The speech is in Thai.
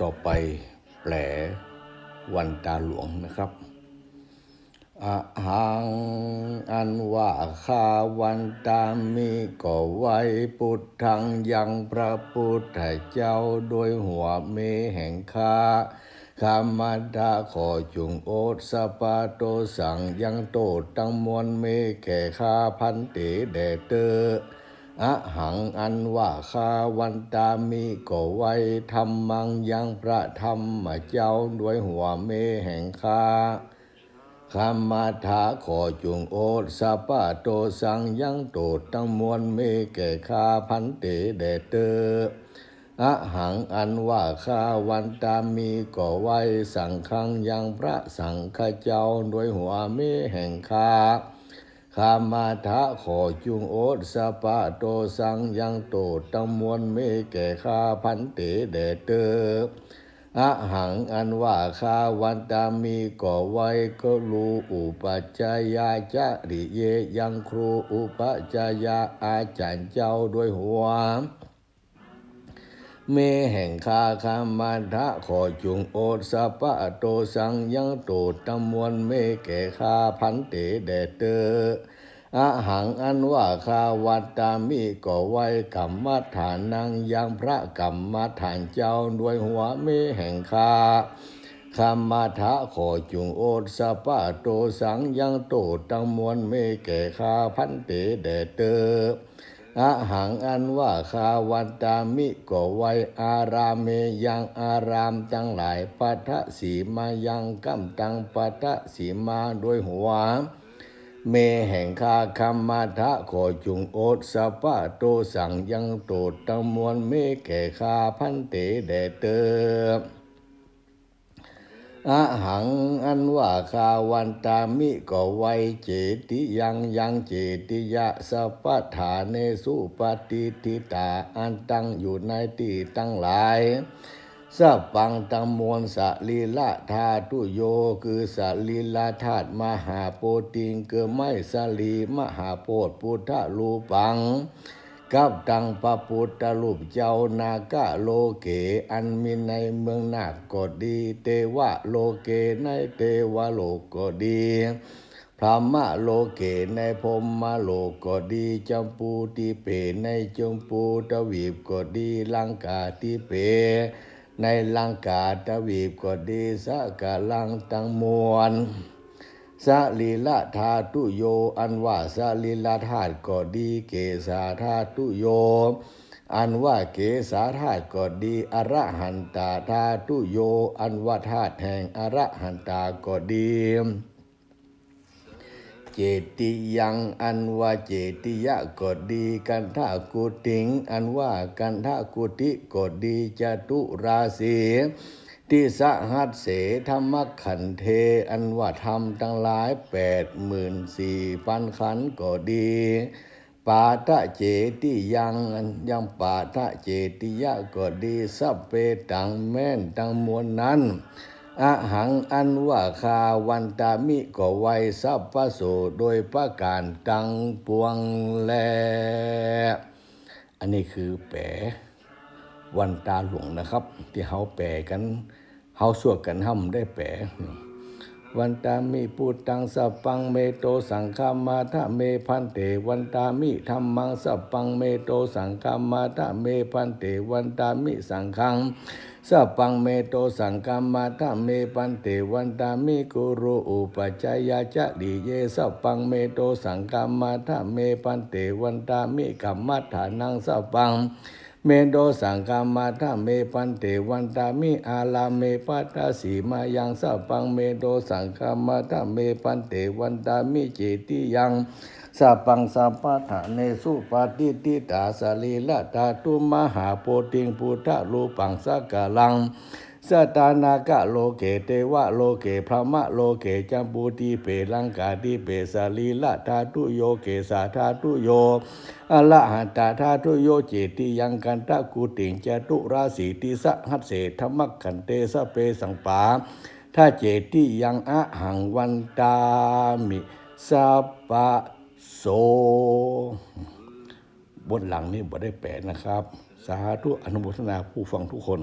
ต่อไปแปลวันตาหลวงนะครับอะหังอันว่าข้าวันตามีก็ไว้พุทธังยังพระพุทธเจ้าโดยหัวเมแห่งข้าข้ามาดาขอจุงโอตสปาโตสังยังโตตั้งมวลเมแก่ข้าพันเตแดเตอ อะหังอันว่าคาวันตามีก็ไว้ทำมังยังพระธรรมเจ้าด้วยหัวเมแห่งคาคำมาถาขอจุงโอตสาปาโตสังยังโตตั้งมวลเมแก่คาพันเตแดเตออะหังอันว่าข้าวันตามีก็ไว้สังฆังยังพระสังฆเจ้าด้วยหัวเมแห่งคาามาทะขอจุงโอตสปะโตสังยังโตตังมวลเมแก่ข้าพันเตเดเตออะหังอันว่าข้าวันตามีก่อไว้ก็รู้อุปัจจายาจะริเยยังครูอุปัจจายาอาจารย์เจ้าด้วยหัว เมแห่งคาคามาทะขอจุงโอตสะปะโตสังยังโตตมวลเมแก่คาพันเตแดเตออะหังอันว่าคาวัตตามิก็ไว้กรรมฐานนางยังพระกรรมฐานเจ้าด้วยหัวเมแห่งคาคามาทะขอจุงโอตสะปะโตสังยังโตตังมวลเมแก่คาพันเตแดเตอ อะหังอันว่าคาวันตามิก็ไวอารามเมยังอารามทั้งหลายปัทะสีมายังกัมตังปัทะสีมาโดยหัว เมแห่งคาคัมมาทะขอจุงโอตสะปะโตสังยังโตตมวลเมแก่คาพันเตแดเตอ อะหังอันว่าคาวันตามิก็ไวเจติยังยังเจติยะสัพพฐานเนสุปฏิทิตาอันตั้งอยู่ในที่ตั้งหลายสัพปังตังมวลสลีละธาตุโยคือสลีละธาตุมหาโพติงเกือไม่สลีมหาโพธพุทธลูปัง กับตังปะพุทธรูปเจ้านากะโลเก อันมีในเมืองนาคก็ดีเตวะโลเกในเทวโลกก็ดีพระมะโลเกในพรหมโลกก็ดีจำปูติเปในจมปูตวีบก็ดีลังกาติเป ในลังกาตวีบก็ดีสะกะลังตังมวล สะลีละธาตุโย อันว่าสะลีละธาตุก็ดี เกสาธาตุโย อันว่าเกสาธาตุก็ดี อรหันตาธาตุโย อันว่าธาตุแห่งอรหันตาก็ดีเจติยังอันว่าเจติยะก็ดี กันทากุติง อันว่ากันทากุติก็ดีจตุราศี ที่สหัสเสธรรมขันเท อันว่าธรรมทั้งหลายแปดหมื่นสี่พันขันก็ดี ปาทะเจติยังอันยังปาทะเจติยะก็ดีสัพเพตังแม่นตังมวลนั้นอะหังอันว่าคาวันตามิก็ไวสัพพโสโดยประการตังปวงแล อันนี้คือแปล วันตาหลวงนะครับ ที่เขาแปลกันเขาสวดกันห้ำได้แปลวันตามิปุตตังสัปังเมโตสังฆามาทะเมพันเต วันตามิธรรมังสัปังเมโตสังฆามาทะเมพันเต วันตามิสังฆังสัปังเมโตสังฆามาทะเมพันเต วันตามิกุรุอุปจายาจะดิเยสัปังเมโตสังฆามาทะเมพันเต วันตามิกัมมัฏฐานังสัปัง เมโดสังกามาทาเมปันเตวันตามิอาลาเมปัตตาสีมายังสัพปังเมโดสังกามาทาเมปันเตวันตามิเจติยังสัพปังสัพพะทาเนสุปฏิติตาสลีละตาตุมหาโพติงพุทธรูปังสักกลัง สตานากะโลเกเตวะโลเกพระมะโลเกจัมปูติเปลังกาติเปสาลีละธาตุโยเกสาธาตุโยอะละหันตาธาตุโยเจติยังกันตะกุติงจตุราสีติสะหัสเสธรรมขันเตสะเปสังปาถ้าเจติยังอะหังวันตามิสัปะโสบนหลังนี้บ่ได้แปลนะครับ สาธุอนุโมทนาผู้ฟังทุกคน